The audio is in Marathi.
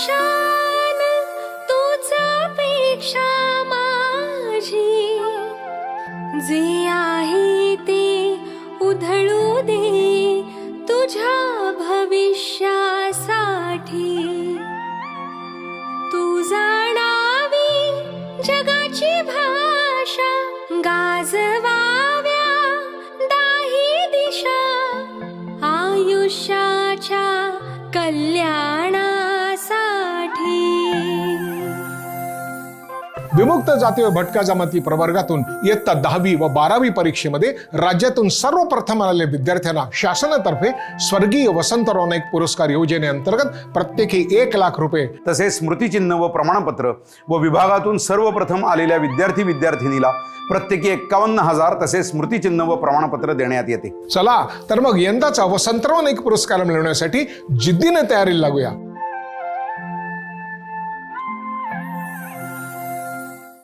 शान तूच पेक्षा माझी. जे आहे ते उधळू दे तुझ्या भविष्यासाठी. तू जाणावी जगाची भाषा गाजवाव्या दाही दिशा आयुष्याच्या कल्याणा विमुक्त जाती व भटक्या जमाती प्रवर्गातून इयत्ता दहावी व बारावी परीक्षेमध्ये राज्यातून सर्वप्रथम आलेल्या विद्यार्थ्यांना शासनातर्फे स्वर्गीय वसंतराव नाईक पुरस्कार योजनेअंतर्गत प्रत्येकी एक लाख रुपये तसेच स्मृतिचिन्ह व प्रमाणपत्र व विभागातून सर्वप्रथम आलेल्या विद्यार्थी विद्यार्थिनीला प्रत्येकी एक्कावन्न हजार तसेच स्मृतिचिन्ह व प्रमाणपत्र देण्यात येते. चला तर मग यंदाचा वसंतराव नाईक पुरस्कार मिळवण्यासाठी जिद्दीने तयारीला लागूया.